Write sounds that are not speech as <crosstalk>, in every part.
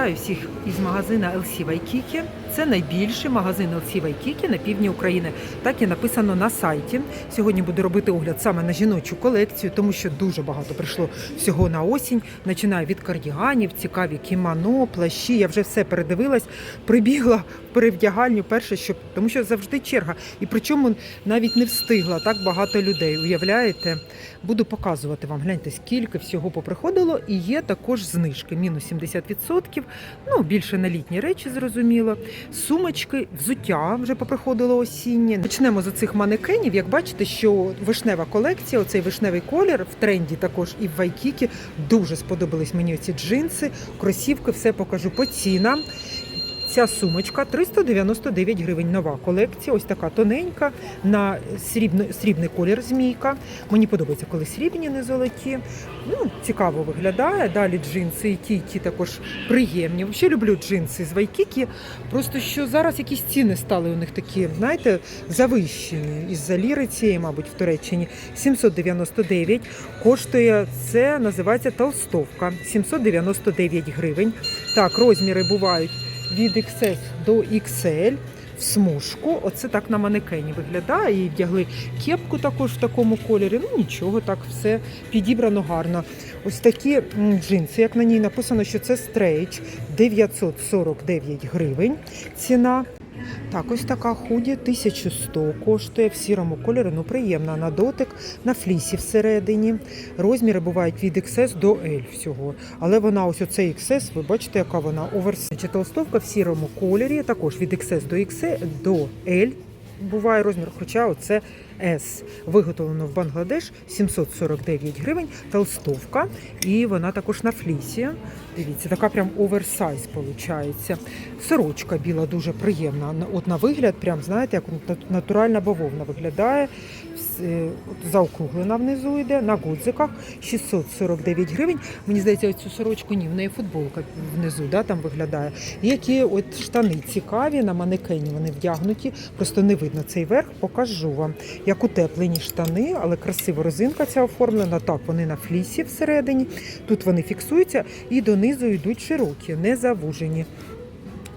Вітаю всіх із магазина LC Waikiki. Це найбільший магазин LC Waikiki на півдні України. Так і написано на сайті. Сьогодні буду робити огляд саме на жіночу колекцію, тому що дуже багато прийшло всього на осінь. Починаю від кардіганів, цікаві кімоно, плащі. Я вже все передивилась, прибігла перевдягальню перше, щоб тому що завжди черга. І причому навіть не встигла так багато людей. Уявляєте? Буду показувати вам. Гляньте, скільки всього поприходило, і є також знижки. Мінус 70%, ну більше на літні речі, зрозуміло. Сумочки, взуття вже поприходило осіннє. Почнемо з цих манекенів. Як бачите, що вишнева колекція, оцей вишневий колір в тренді також і в Вайкікі. Дуже сподобались мені ці джинси, кросівки, все покажу по цінам. Ця сумочка 399 гривень. Нова колекція. Ось така тоненька на срібно, срібний колір змійка. Мені подобається, коли срібні, не золоті. Ну, цікаво виглядає. Далі джинси, і ті також приємні. Взагалі люблю джинси з Вайкікі. Просто що зараз якісь ціни стали у них такі, знаєте, завищені із-за ліри цієї, мабуть, в Туреччині. 799 коштує це, називається толстовка. 799 гривень. Так, розміри бувають від XS до XL в смужку. Оце так на манекені виглядає. І вдягли кепку також в такому кольорі. Ну нічого, так все підібрано гарно. Ось такі джинси, як на ній написано, що це стрейч 949 гривень. Ціна. Так, ось така худі 1100 коштує в сірому кольорі. Ну приємна на дотик, на флісі всередині. Розміри бувають від XS до L всього. Але вона ось оцей XS, ви бачите, яка вона оверсича толстовка в сірому кольорі, також від XS до XS до L. Буває розмір, хоча оце S. Виготовлено в Бангладеш 749 гривень, толстовка. І вона також на флісі. Дивіться, така прям оверсайз виходить. Сорочка біла дуже приємна. На- От на вигляд, прям знаєте, як натуральна бавовна виглядає. Заокруглена внизу йде, на гудзиках 649 гривень. Мені здається, цю сорочку ні, в неї футболка внизу, да, там виглядає. Які от штани цікаві, на манекені вони вдягнуті, просто не видно цей верх, покажу вам. Як утеплені штани, але красиво розинка ця оформлена. Так, вони на флісі всередині. Тут вони фіксуються і донизу йдуть широкі, не завужені.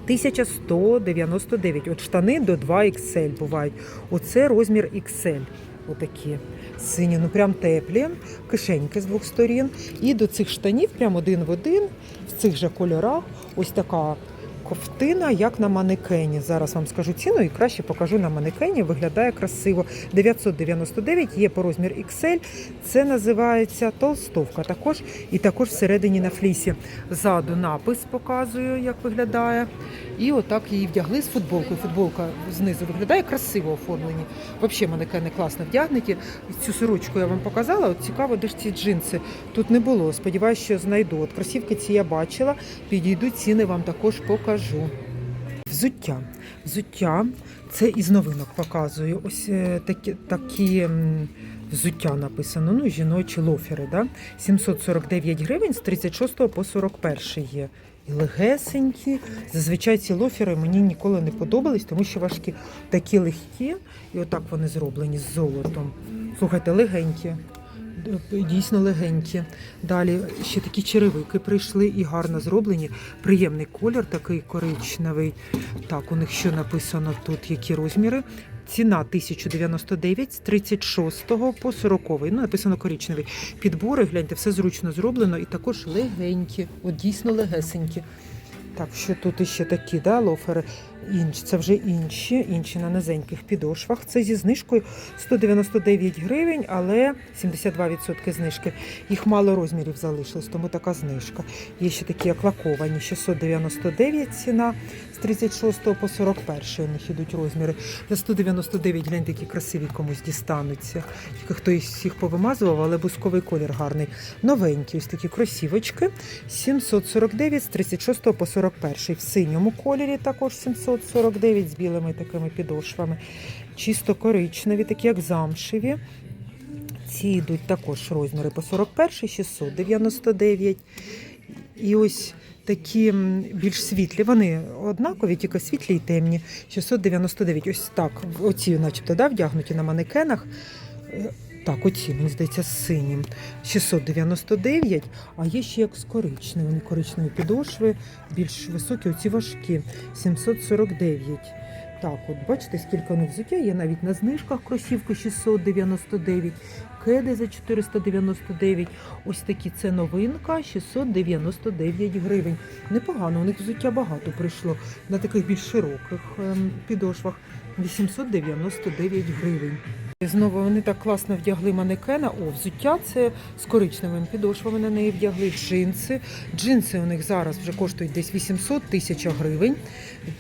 1199. От штани до 2XL бувають. Оце розмір XL. Отакі сині, ну прям теплі, кишеньки з двох сторін. І до цих штанів, прям один в один, в цих же кольорах, ось така ковтина, як на манекені. Зараз вам скажу ціну і краще покажу на манекені. Виглядає красиво. 999 є по розмір XL. Це називається толстовка. Також і також всередині на флісі. Ззаду напис показую, як виглядає. І отак її вдягли з футболкою. Футболка знизу виглядає красиво оформлені. Взагалі манекени класно вдягнуті. Цю сорочку я вам показала. От цікаво, де ж ці джинси. Тут не було. Сподіваюсь, що знайду. От кросівки ці я бачила. Підійдуть ціни вам також покажу. Взуття. Взуття. Це із новинок показую. Ось е, такі, такі взуття написано. Ну, жіночі лофери. Да? 749 гривень з 36 по 41 є. І легесенькі. Зазвичай ці лофери мені ніколи не подобались, тому що важкі такі легкі, і отак вони зроблені з золотом. Слухайте, легенькі. Дійсно легенькі. Далі ще такі черевики прийшли і гарно зроблені. Приємний колір, такий коричневий. Так, у них що написано тут, які розміри. Ціна 1099 з 36 по 40. Ну, написано коричневий. Підбори, гляньте, все зручно зроблено і також легенькі, от дійсно легесенькі. Так, що тут іще такі, да, лофери. Інші, це вже інші, інші на низеньких підошвах. Це зі знижкою 199 гривень, але 72% знижки. Їх мало розмірів залишилось, тому така знижка. Є ще такі як лаковані, 699 ціна з 36 по 41 у них ідуть розміри. За 199 гляньте, які красиві комусь дістануться. Тільки хтось їх повимазував, але бусковий колір гарний. Новенькі ось такі кросівочки. 749 з 36 по 41. В синьому кольорі також 749 з білими такими підошвами. Чисто коричневі, такі як замшеві. Ці йдуть також розміри по 41, 699. І ось такі більш світлі. Вони однакові, тільки світлі і темні. 699. Ось так. Оці, начебто, да, вдягнуті на манекенах. Так, оці, мені здається, з синім 699, а є ще як з коричневим. Коричневі підошви, більш високі, оці важкі 749. Так, от бачите, скільки них взуття є навіть на знижках кросівки 699, кеди за 499. Ось такі це новинка 699 гривень. Непогано, у них взуття багато прийшло на таких більш широких ем, підошвах 899 гривень. Знову вони так класно вдягли манекена. О, взуття це з коричневими підошвами на неї вдягли джинси. Джинси у них зараз вже коштують десь 800 тисяч гривень.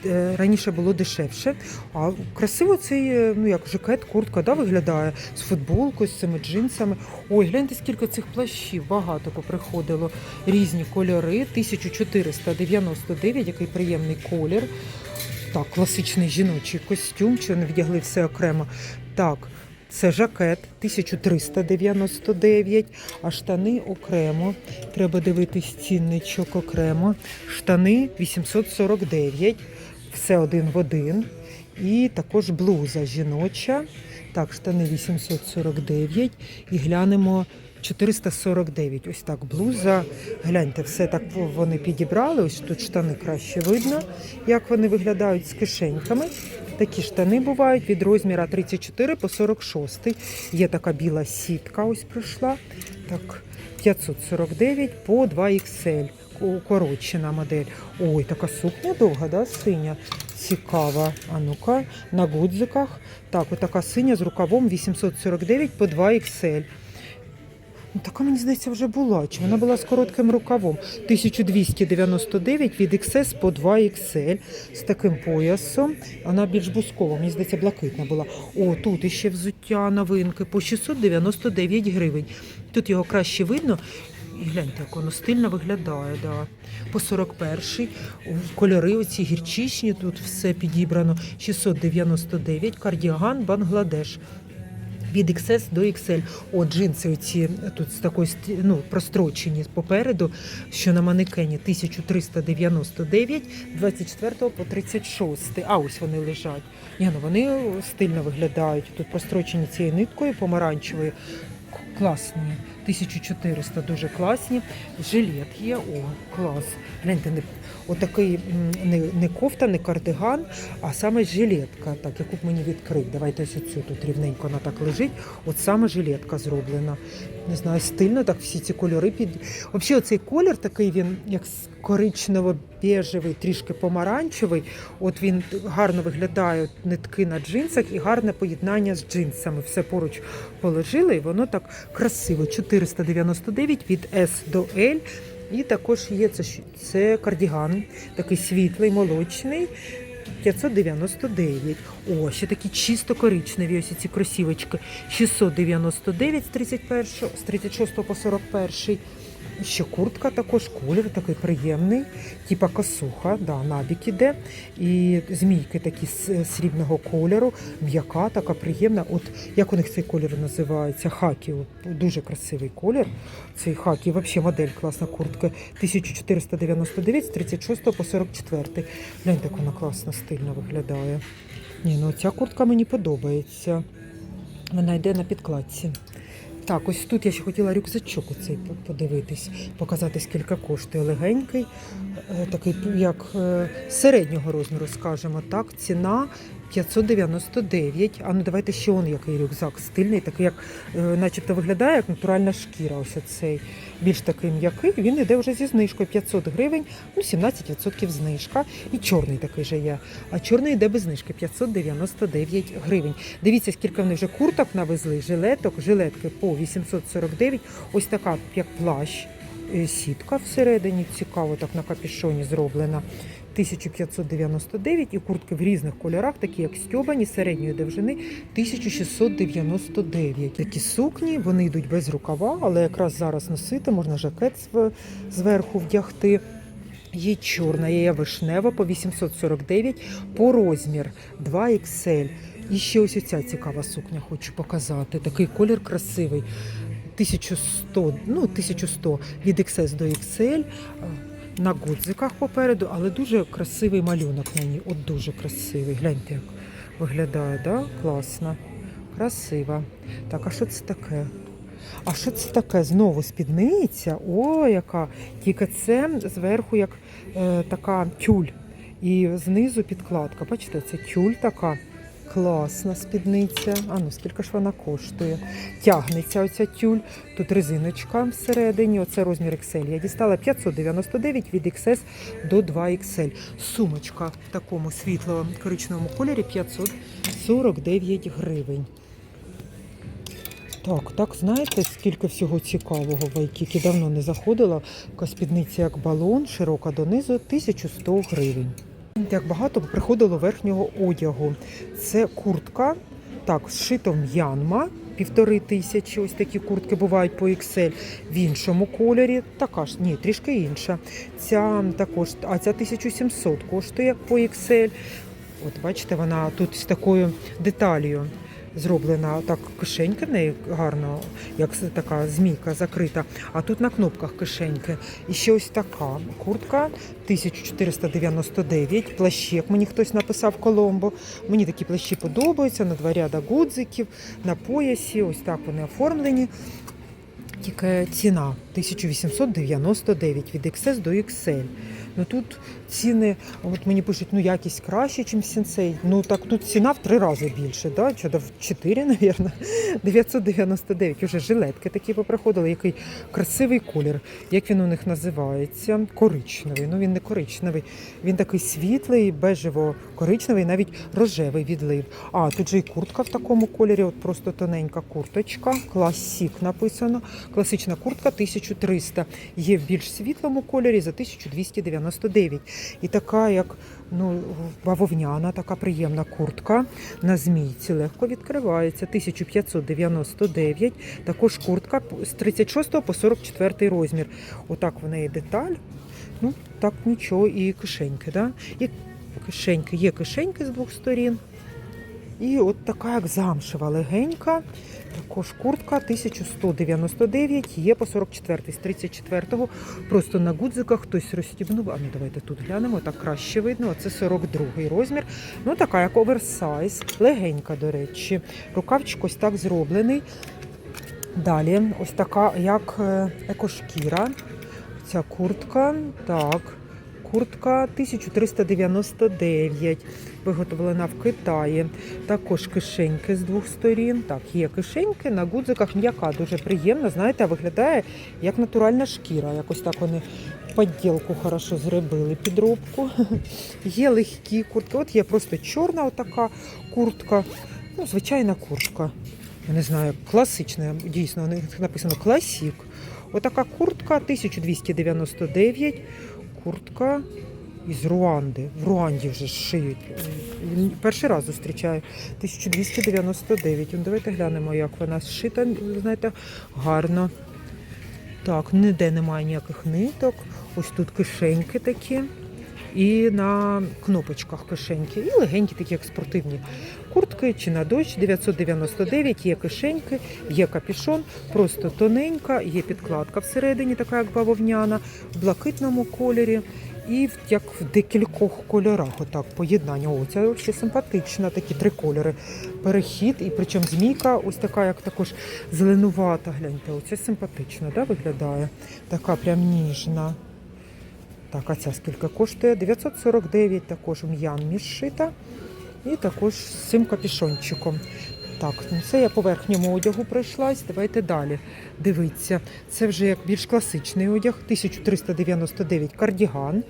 Е, Раніше було дешевше. А красиво цей е, ну як жакет, куртка да, виглядає з футболкою, з цими джинсами. Ой, гляньте, скільки цих плащів багато поприходило. Різні кольори. 1499, який приємний колір. Так, класичний жіночий костюм, чи вони вдягли все окремо. Так, це жакет 1399, а штани окремо. Треба дивитись цінничок окремо. Штани 849, все один в один. І також блуза жіноча. Так, штани 849. І глянемо 449. Ось так блуза. Гляньте, все так вони підібрали. Ось тут штани краще видно, як вони виглядають з кишеньками. Такі штани бувають від розміра 34 по 46. Є така біла сітка, ось прийшла. Так, 549 по 2XL. Укорочена модель. Ой, така сукня довга, да, синя. Цікава. А ну-ка, на гудзиках. Так, отака синя з рукавом 849 по 2XL. Ну, така, мені здається, вже була. Чи вона була з коротким рукавом? 1299 від XS по 2XL з таким поясом. Вона більш бускова, мені здається, блакитна була. О, тут іще взуття новинки по 699 гривень. Тут його краще видно. І гляньте, як воно стильно виглядає. Да. По 41-й кольори оці гірчичні, тут все підібрано. 699, кардіган, Бангладеш. Від XS до XL. От джинси оці тут з такої ну, прострочені попереду, що на манекені 1399, 24 по 36. А ось вони лежать. Ні, ну вони стильно виглядають. Тут прострочені цією ниткою помаранчевою. Класні. 1400 дуже класні. Жилет є. О, клас. Гляньте, не, отакий не, не кофта, не кардиган, а саме жилетка, так, яку б мені відкрив. Давайте ось оцю тут рівненько вона так лежить. От саме жилетка зроблена. Не знаю, стильно так всі ці кольори під. Взагалі, оцей колір такий він як коричнево-бежевий, трішки помаранчевий. От він гарно виглядає нитки на джинсах і гарне поєднання з джинсами. Все поруч положили, і воно так красиво. 499 від S до L. І також є це, це кардіган, такий світлий, молочний. 599. О, ще такі чисто коричневі ось ці кросівочки. 699 з 31, з 36 по 41. Ще куртка також, колір такий приємний, типа косуха, да, набік іде. І змійки такі з срібного кольору, м'яка, така приємна. От як у них цей колір називається? Хакі. От, Дуже красивий колір. Цей хакі, взагалі модель класна куртка. 1499 з 36 по 44. Гляньте, як вона класно, стильно виглядає. Ні, ну ця куртка мені подобається. Вона йде на підкладці. Так, ось тут я ще хотіла рюкзачок оцей подивитись, показати, скільки коштує. Легенький, е, такий як е, середнього розміру, скажімо так. Ціна 599. А ну давайте ще он який рюкзак стильний, такий, як е, начебто виглядає як натуральна шкіра. Ось цей більш такий м'який. Він іде вже зі знижкою 500 гривень, ну 17% знижка. І чорний такий же є. А чорний йде без знижки 599 гривень. Дивіться, скільки вони вже курток навезли, жилеток, жилетки по 849. Ось така, як плащ. Е, Сітка всередині цікаво, так на капішоні зроблена. 1599 і куртки в різних кольорах, такі як стьобані, середньої довжини 1699. Такі сукні, вони йдуть без рукава, але якраз зараз носити, можна жакет зверху вдягти. Є чорна, є вишнева по 849, по розмір 2XL. І ще ось оця цікава сукня хочу показати. Такий колір красивий. 1100, ну 1100 від XS до XL. На гудзиках попереду, але дуже красивий малюнок на ній. От дуже красивий. Гляньте, як виглядає, да? класно. Красива. Так, а що це таке? А що це таке? Знову спідниця? О, яка! Тільки це зверху як е, така тюль. І знизу підкладка. Бачите, це тюль така. Класна спідниця. А ну скільки ж вона коштує? Тягнеться оця тюль. Тут резиночка всередині. Оце розмір XL. Я дістала 599 від XS до 2XL. Сумочка в такому світло коричневому кольорі 549 гривень. Так, так, знаєте, скільки всього цікавого в Айкікі давно не заходила. Спідниця як балон, широка донизу, 1100 гривень. Як багато приходило верхнього одягу. Це куртка, так, з шитом Янма, півтори тисячі. Ось такі куртки бувають по XL в іншому кольорі. Така ж, ні, трішки інша. Ця також, а ця 1700 коштує по XL. От бачите, вона тут з такою деталію зроблена так кишенька в неї гарно, як така змійка закрита. А тут на кнопках кишеньки. І ще ось така куртка 1499. Плащі, як мені хтось написав Коломбо. Мені такі плащі подобаються, на два ряда гудзиків, на поясі. Ось так вони оформлені. Тільки ціна 1899 від XS до XL. Ну тут ціни, от мені пишуть, ну якість краще, ніж сенсей. Ну так тут ціна в три рази більше, да? чи в чотири, <laughs> мабуть. 999. Уже жилетки такі поприходили, який красивий колір. Як він у них називається? Коричневий. Ну він не коричневий. Він такий світлий, бежево-коричневий, навіть рожевий відлив. А тут же і куртка в такому кольорі, от просто тоненька курточка. Класік написано. Класична куртка 1300. Є в більш світлому кольорі за 1299. І така, як ну, бавовняна, така приємна куртка на змійці легко відкривається. 1599. Також куртка з 36 по 44 розмір. Отак в неї деталь. Ну, так нічого, і кишеньки, да? І кишеньки, є кишеньки з двох сторін. І от така, як замшева легенька. Також куртка 1199, є по 44 з 34-го. Просто на гудзиках хтось розстібнув. А ну давайте тут глянемо, так краще видно. Це 42-й розмір. Ну така, як оверсайз, легенька, до речі. Рукавчик ось так зроблений. Далі, ось така, як е, екошкіра. Ця куртка. Так. Куртка 1399, виготовлена в Китаї. Також кишеньки з двох сторін. Так, є кишеньки на гудзиках, м'яка, дуже приємна. Знаєте, виглядає як натуральна шкіра. Якось так вони поділку хорошо зробили, підробку. <laughs> Є легкі куртки. От є просто чорна отака куртка. Ну, звичайна куртка. Я не знаю, класична, дійсно, у них написано класік. Отака куртка 1299. Куртка із Руанди. В Руанді вже шиють. Перший раз зустрічаю. 1299. Ну, Давайте глянемо, як вона зшита. Знаєте, гарно. Так, ніде немає ніяких ниток. Ось тут кишеньки такі. І на кнопочках кишеньки. І легенькі, такі як спортивні куртки чи на дощ 999, є кишеньки, є капішон, просто тоненька, є підкладка всередині, така як бавовняна, в блакитному кольорі. І як в декількох кольорах, отак поєднання. О, це взагалі симпатично, такі три кольори. Перехід, і причому змійка, ось така, як також зеленувата. Гляньте, оце симпатично, да, виглядає. Така прям ніжна. Так, а ця скільки коштує? 949 також м'ян шита. І також з цим капішончиком. Так, ну це я по верхньому одягу пройшлась. Давайте далі. Дивіться, це вже як більш класичний одяг. 1399 кардіган.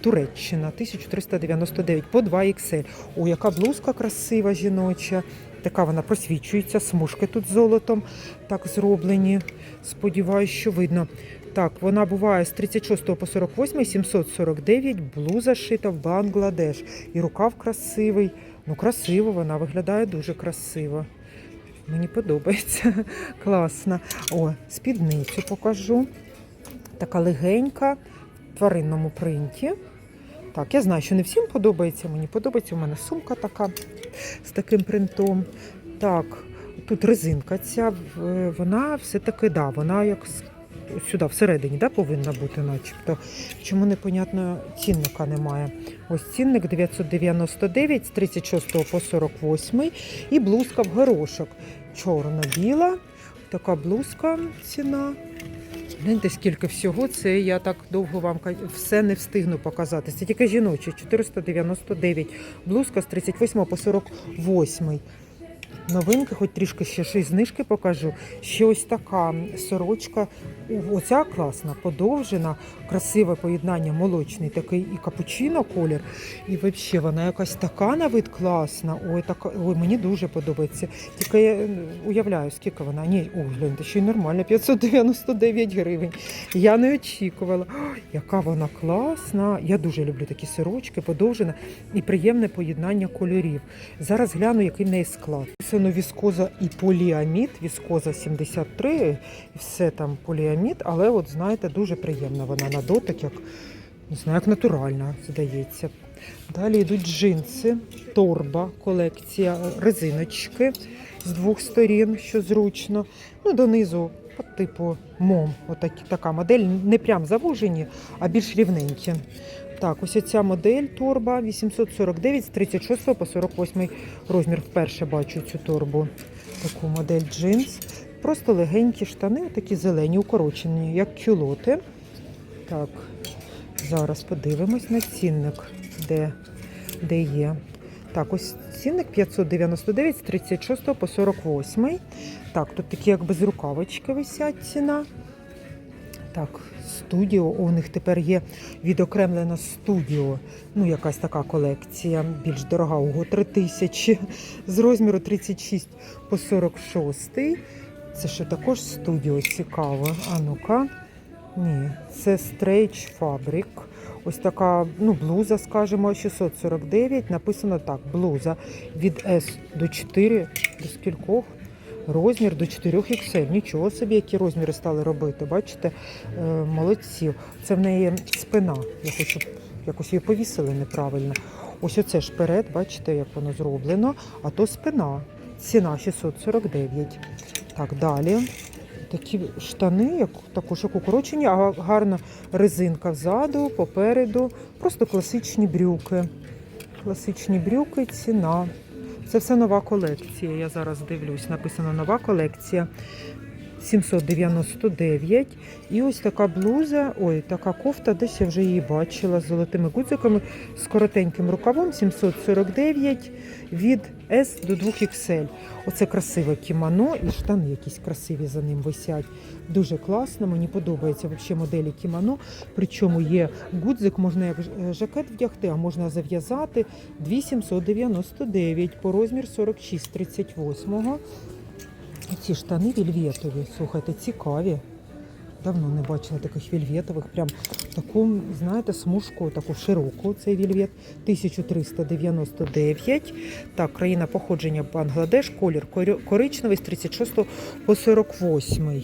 Туреччина 1399 по 2 XL. О, яка блузка красива жіноча. Така вона просвічується, смужки тут золотом так зроблені. Сподіваюсь, що видно. Так, вона буває з 36 по 48, 749, блуза шита в Бангладеш. І рукав красивий. Ну, красиво, вона виглядає дуже красиво. Мені подобається. <laughs> Класно. О, спідницю покажу. Така легенька, в тваринному принті. Так, я знаю, що не всім подобається. Мені подобається. У мене сумка така з таким принтом. Так, тут резинка ця, вона все-таки, да, вона як з сюди всередині да, повинна бути, начебто. Чому непонятно цінника немає? Ось цінник 999 з 36 по 48 і блузка в горошок. Чорно-біла. Така блузка ціна. Гляньте, скільки всього, це я так довго вам все не встигну показати. Це тільки жіночі, 499. Блузка з 38 по 48. Новинки, хоч трішки ще щось знижки покажу. Ще ось така сорочка. Оця класна, подовжена, красиве поєднання, молочний такий і капучино колір. І взагалі вона якась така на вид класна. Ой, така, ой, мені дуже подобається. Тільки я уявляю, скільки вона. Ні, ой, гляньте, ще й нормально, 599 гривень. Я не очікувала. Ой, яка вона класна. Я дуже люблю такі сорочки, подовжена і приємне поєднання кольорів. Зараз гляну, який в неї склад. Написано віскоза і поліамід. Віскоза 73, все там поліамід, але от знаєте, дуже приємна вона на дотик, як не знаю, як натуральна, здається. Далі йдуть джинси, торба, колекція, резиночки з двох сторін, що зручно. Ну, донизу, по типу мом, отакі, така модель, не прям завужені, а більш рівненькі. Так, ось ця модель торба 849 з 36 по 48 розмір. Вперше бачу цю торбу. Таку модель джинс. Просто легенькі штани, такі зелені, укорочені, як кюлоти. Так, зараз подивимось на цінник, де, де є. Так, ось цінник 599 з 36 по 48. Так, тут такі як без рукавички висять ціна. Так, студіо. У них тепер є відокремлена студіо. Ну, якась така колекція, більш дорога, ого, 3 тисячі з розміру 36 по 46. Це що також студіо цікаво. А ну-ка. Ні, це Sтрейч Fabric. Ось така ну, блуза, скажімо, 649. Написано так: блуза від S до 4 до скількох. Розмір до 4 XL. Нічого собі, які розміри стали робити. Бачите, Е, молодці. Це в неї спина. Я хочу якось її повісили неправильно. Ось оце ж перед, бачите, як воно зроблено. А то спина. Ціна 649. Так, далі. Такі штани, як також як укорочені, а гарна резинка ззаду, попереду. Просто класичні брюки. Класичні брюки, ціна. Це все нова колекція. Я зараз дивлюсь. Написано нова колекція. 799. І ось така блуза, ой, така кофта, десь я вже її бачила з золотими гудзиками, з коротеньким рукавом 749 від S до 2 XL. Оце красиве кімоно і штани якісь красиві за ним висять. Дуже класно, мені подобається взагалі моделі кімоно. Причому є гудзик, можна як е, жакет вдягти, а можна зав'язати 2799 по розмір 46 38 і ці штани вільветові, слухайте, цікаві. Давно не бачила таких вільветових. Прям таку, знаєте, смужку, таку широку, цей вільвет. 1399. Так, країна походження Бангладеш, колір коричневий з 36 по 48.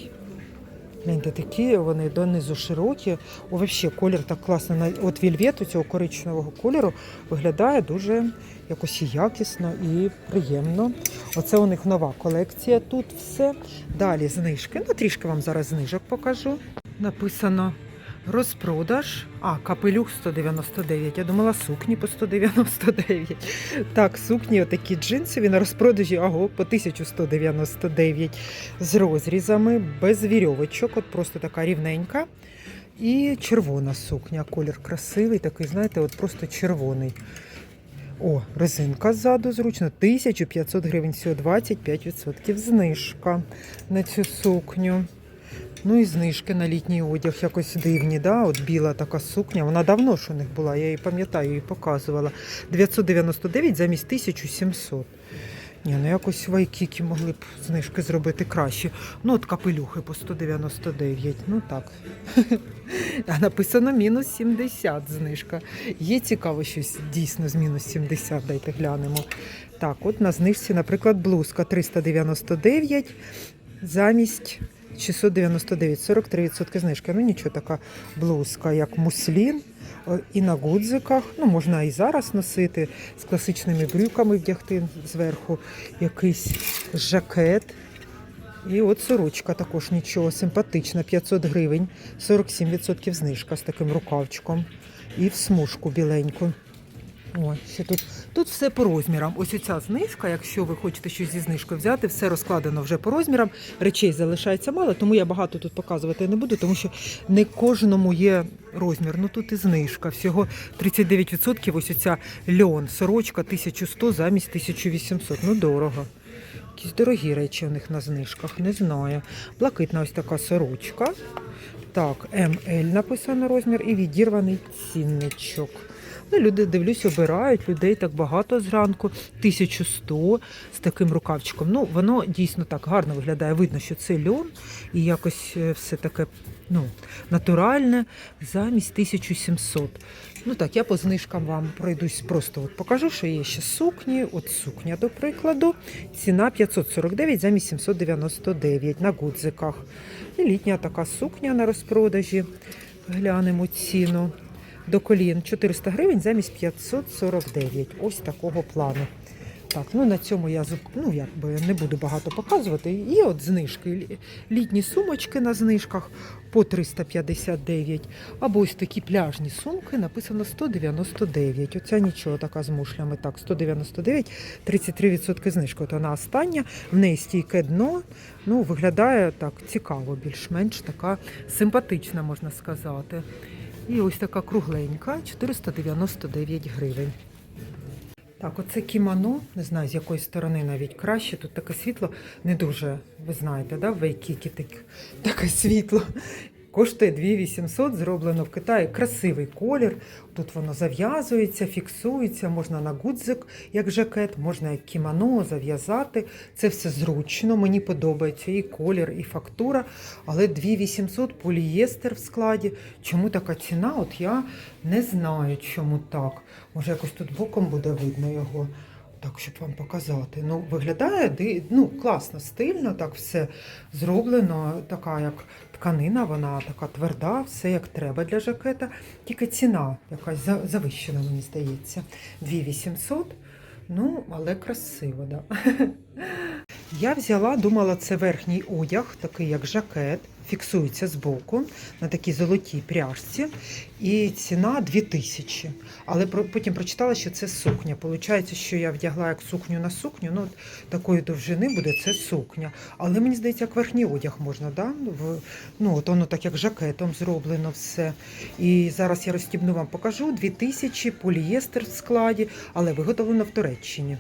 Гляньте, такі вони донизу широкі. О, взагалі, колір так класно. От вільвет у цього коричневого кольору виглядає дуже якось якісно і приємно. Оце у них нова колекція. Тут все. Далі знижки. Ну, трішки вам зараз знижок покажу. Написано розпродаж. А, капелюх 199. Я думала, сукні по 199. Так, сукні, отакі джинсові на розпродажі, аго, по 1199 з розрізами, без вірьовочок, от просто така рівненька. І червона сукня. Колір красивий, такий, знаєте, от просто червоний. О, резинка ззаду зручно. 1500 гривень, всього 25% знижка на цю сукню. Ну і знижки на літній одяг якось дивні. Да? От біла така сукня. Вона давно ж у них була, я її пам'ятаю, її показувала. 999 замість 1700. Ні, ну якось вайкіки могли б знижки зробити краще. Ну, от капелюхи по 199. Ну так. <laughs> А написано мінус 70 знижка. Є цікаво щось дійсно з мінус 70, дайте глянемо. Так, от на знижці, наприклад, блузка 399 замість 699, 43% знижки. Ну нічого, така блузка, як муслін. І на гудзиках, ну можна і зараз носити з класичними брюками вдягти зверху якийсь жакет. І от сорочка також нічого, симпатична, 500 гривень, 47% знижка з таким рукавчиком. І в смужку біленьку. О, ще тут, тут все по розмірам. Ось оця знижка, якщо ви хочете щось зі знижкою взяти, все розкладено вже по розмірам. Речей залишається мало, тому я багато тут показувати не буду, тому що не кожному є розмір. Ну тут і знижка. Всього 39%. Ось оця льон, сорочка 1100 замість 1800. Ну дорого. Якісь дорогі речі у них на знижках, не знаю. Блакитна ось така сорочка. Так, МЛ написано розмір і відірваний цінничок. Ну, люди, дивлюсь, обирають людей так багато зранку, 1100 з таким рукавчиком. Ну, воно дійсно так гарно виглядає. Видно, що це льон і якось е, все таке ну, натуральне замість 1700. Ну так, я по знижкам вам пройдусь просто от покажу, що є ще сукні. От сукня, до прикладу. Ціна 549 замість 799 на гудзиках. І літня така сукня на розпродажі. Глянемо ціну. До колін 400 гривень замість 549. Ось такого плану. Так, ну на цьому я ну, якби не буду багато показувати. Є от знижки. Літні сумочки на знижках по 359. Або ось такі пляжні сумки написано 199. Оця нічого така з мушлями. Так, 199, 33% знижки. От вона остання, в неї стійке дно. Ну, виглядає так цікаво, більш-менш така симпатична, можна сказати. І ось така кругленька, 499 гривень. Так, оце кімоно, не знаю з якої сторони навіть краще. Тут таке світло не дуже, ви знаєте, да, в Вейкікі так, таке світло. Коштує 2800, зроблено в Китаї. Красивий колір. Тут воно зав'язується, фіксується, можна на гудзик, як жакет, можна як кімоно зав'язати. Це все зручно, мені подобається і колір, і фактура. Але 2800 полієстер в складі. Чому така ціна? От я не знаю, чому так. Може, якось тут боком буде видно його. Так, щоб вам показати. Ну, виглядає ну, класно, стильно, так все зроблено. Така як тканина, вона така тверда, все як треба для жакета. Тільки ціна якась завищена, мені здається. 2800. Ну, але красиво, да. <laughs> Я взяла, думала, це верхній одяг, такий як жакет, фіксується збоку на такій золотій пряжці. І ціна 2000. Але потім прочитала, що це сукня. Получається, що я вдягла як сукню на сукню. Ну, такої довжини буде це сукня. Але мені здається, як верхній одяг можна, да? Ну, от воно так як жакетом зроблено все. І зараз я розстібну вам покажу 2000 полієстер в складі, але виготовлено в Туреччині.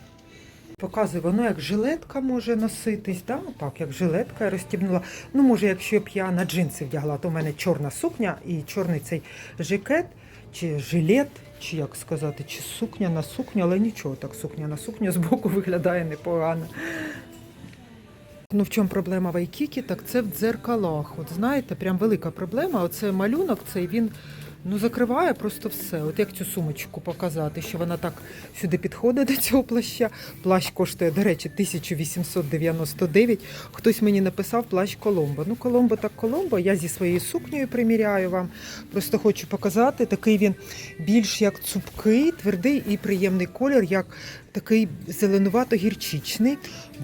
Показую, воно як жилетка може носитись, да? так, як жилетка я розстібнула. Ну, може, якщо б я на джинси вдягла, то в мене чорна сукня і чорний цей жакет, чи жилет, чи як сказати, чи сукня на сукню, але нічого, так сукня на сукню збоку <laughs> виглядає непогано. Ну, в чому проблема в Айкікі, так це в дзеркалах. От знаєте, прям велика проблема. Оце малюнок, цей він ну, закриває просто все. От як цю сумочку показати, що вона так сюди підходить до цього плаща. Плащ коштує, до речі, 1899. Хтось мені написав плащ Коломбо. Ну, Коломбо так Коломбо. Я зі своєю сукнею приміряю вам. Просто хочу показати. Такий він більш як цупкий, твердий і приємний колір, як такий зеленувато-гірчичний.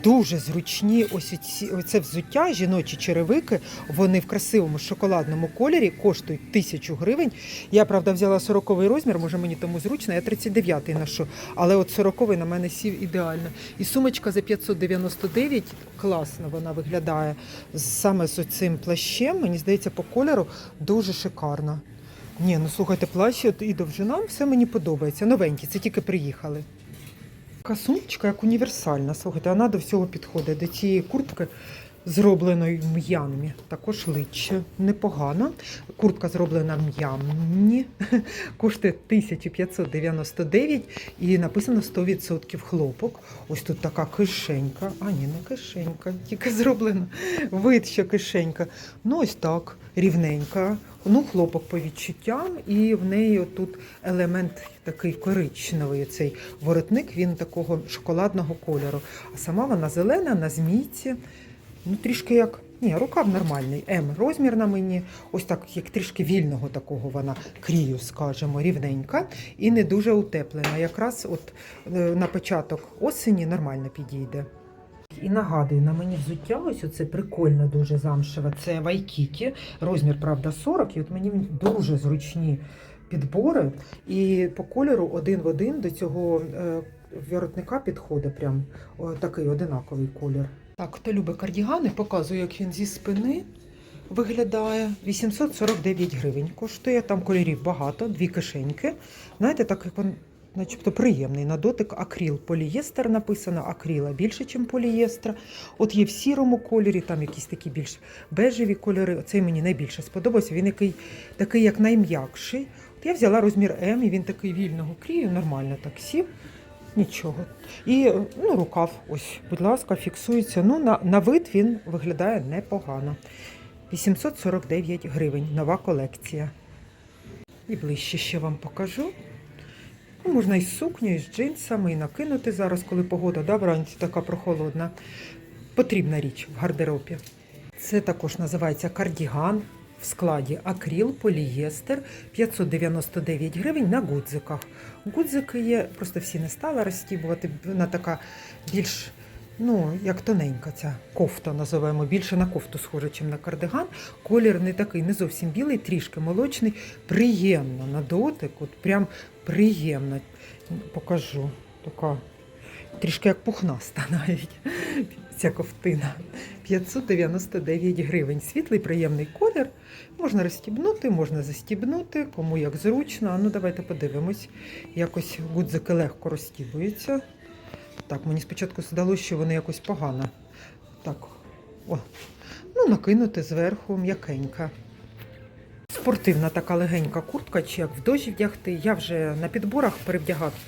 Дуже зручні ось ці оце взуття, жіночі черевики. Вони в красивому шоколадному кольорі коштують тисячу гривень. Я правда взяла 40 розмір, може мені тому зручно. Я 39-й ношу, але от 40 на мене сів ідеально. І сумочка за 599, класно вона виглядає саме з цим плащем. Мені здається, по кольору дуже шикарно. Ні, ну слухайте, плащ і довжина, все мені подобається. Новенькі, це тільки приїхали. Така сумочка як універсальна. Слухайте, вона до всього підходить. До цієї куртки зробленої в м'янмі. Також личе непогано. Куртка зроблена в м'янмі. <laughs> Коштує 1599 і написано 100% хлопок. Ось тут така кишенька. А ні, не кишенька, тільки зроблено вид, що кишенька. Ну ось так, рівненька. Ну, хлопок по відчуттям, і в неї тут елемент такий коричневий. Цей воротник, він такого шоколадного кольору. А сама вона зелена на змійці. Ну, трішки як. Ні, рукав нормальний. М розмір на мені. Ось так, як трішки вільного такого вона крію, скажімо, рівненька і не дуже утеплена. Якраз от е, на початок осені нормально підійде. І нагадую, на мені взуття ось оце прикольно дуже замшеве. Це Вайкікі. Розмір, правда, 40. І от мені дуже зручні підбори. І по кольору один в один до цього е, воротника підходить прям такий одинаковий колір. Так, хто любить кардігани, показую, як він зі спини виглядає. 849 гривень коштує. Там кольорів багато, дві кишеньки. Знаєте, так як він начебто приємний на дотик. Акріл полієстер написано, акріла більше, ніж полієстра. От є в сірому кольорі, там якісь такі більш бежеві кольори. Оцей мені найбільше сподобався. Він який, такий, як найм'якший. От я взяла розмір М, і він такий вільного крію, нормально так сів. Нічого. І ну, рукав, ось, будь ласка, фіксується. Ну, на, на вид він виглядає непогано. 849 гривень, нова колекція. І ближче ще вам покажу. Ну, можна і з сукнею, і з джинсами, і накинути зараз, коли погода да, вранці така прохолодна. Потрібна річ в гардеробі. Це також називається кардіган в складі акріл, полієстер 599 гривень на гудзиках. Гудзики є, просто всі не стала розстібувати. Вона така більш, ну, як тоненька ця кофта, називаємо, більше на кофту схожа, ніж на кардиган. Колір не такий, не зовсім білий, трішки молочний. Приємно на дотик, от прям приємно. Покажу. Така трішки як пухнаста навіть. <laughs> Ця ковтина. 599 гривень. Світлий приємний колір. Можна розстібнути, можна застібнути, кому як зручно. Ну, давайте подивимось. Якось гудзики легко розстібуються. Так, мені спочатку здалося, що вони якось погано. Так, о. Ну, накинути зверху м'якенька. Спортивна така легенька куртка, чи як в дощ вдягти. Я вже на підборах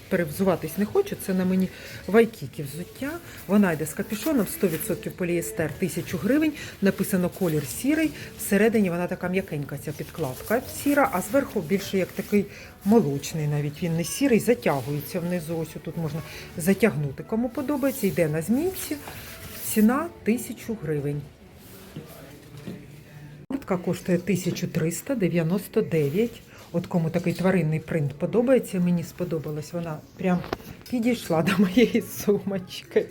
перевзуватись не хочу. Це на мені вайкіки взуття. Вона йде з капюшоном 100% поліестер 1000 гривень. Написано колір сірий. Всередині вона така м'якенька, ця підкладка сіра, а зверху більше як такий молочний. Навіть він не сірий, затягується внизу. Ось тут можна затягнути. Кому подобається, йде на змійці. Ціна 1000 гривень. Куртка коштує 1399. От кому такий тваринний принт подобається, мені сподобалась. Вона прям підійшла до моєї сумочки.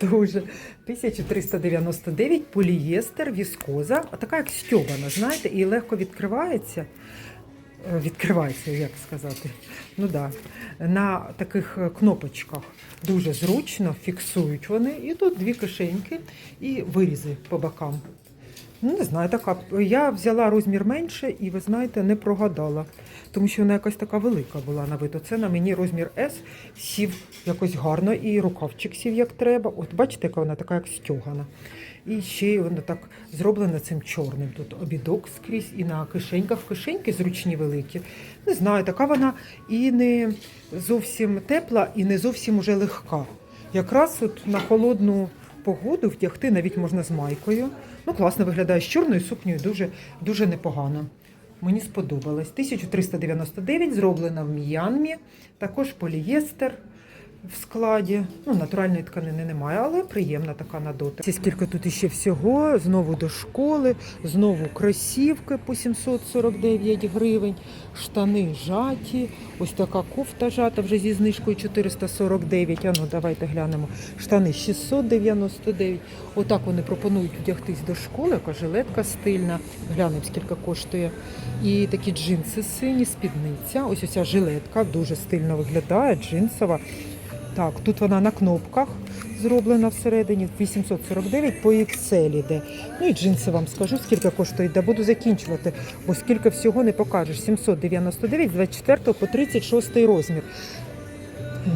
Дуже. 1399 полієстер, віскоза. Така як стьобана, знаєте, і легко відкривається. Е, Відкривається, як сказати. Ну да. На таких е, кнопочках дуже зручно фіксують вони. І тут дві кишеньки і вирізи по бокам. Ну, не знаю, така. Я взяла розмір менше і, ви знаєте, не прогадала, тому що вона якась така велика була на вид. Оце на мені розмір S сів якось гарно, і рукавчик сів як треба. От бачите, яка вона така, як стьогана. І ще вона так зроблена цим чорним. Тут обідок скрізь, і на кишеньках кишеньки зручні великі. Не знаю, така вона і не зовсім тепла, і не зовсім уже легка. Якраз от на холодну погоду вдягти навіть можна з майкою. Ну, класно виглядає з чорною сукнею, дуже, дуже непогано. Мені сподобалось. 1399 зроблена в М'янмі, також полієстер в складі. Ну, натуральної тканини немає, але приємна така на дотик. Це скільки тут іще всього, знову до школи, знову кросівки по 749 гривень, штани жаті, ось така кофта жата вже зі знижкою 449. А ну давайте глянемо. Штани 699. Отак вони пропонують вдягтись до школи, яка жилетка стильна. Глянемо, скільки коштує. І такі джинси сині, спідниця. Ось оця жилетка дуже стильно виглядає, джинсова. Так, тут вона на кнопках зроблена всередині. 849 по XL іде. Ну і джинси вам скажу, скільки коштує. Да буду закінчувати, бо скільки всього не покажеш. 799 з 24 по 36 розмір.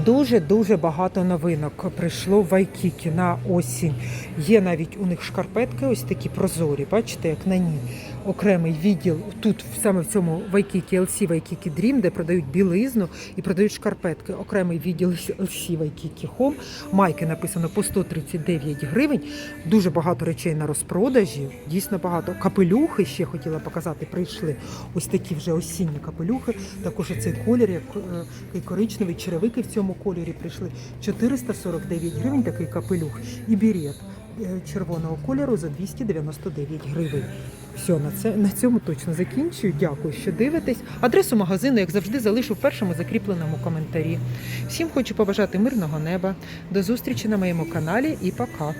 Дуже-дуже багато новинок прийшло в Вайкікі на осінь. Є навіть у них шкарпетки, ось такі прозорі, бачите, як на ній. Окремий відділ тут, саме в цьому Вайкікі, LC Вайкікі Dream, де продають білизну і продають шкарпетки. Окремий відділ LC Вайкікі Home. Майки написано по 139 гривень. Дуже багато речей на розпродажі, дійсно багато. Капелюхи ще хотіла показати, прийшли. Ось такі вже осінні капелюхи. Також оцей колір, як е, коричневий, черевики в цьому кольорі прийшли. 449 гривень такий капелюх і берет. Червоного кольору за 299 гривень. Все, на, це, на цьому точно закінчую. Дякую, що дивитесь. Адресу магазину, як завжди, залишу в першому закріпленому коментарі. Всім хочу побажати мирного неба. До зустрічі на моєму каналі і пока.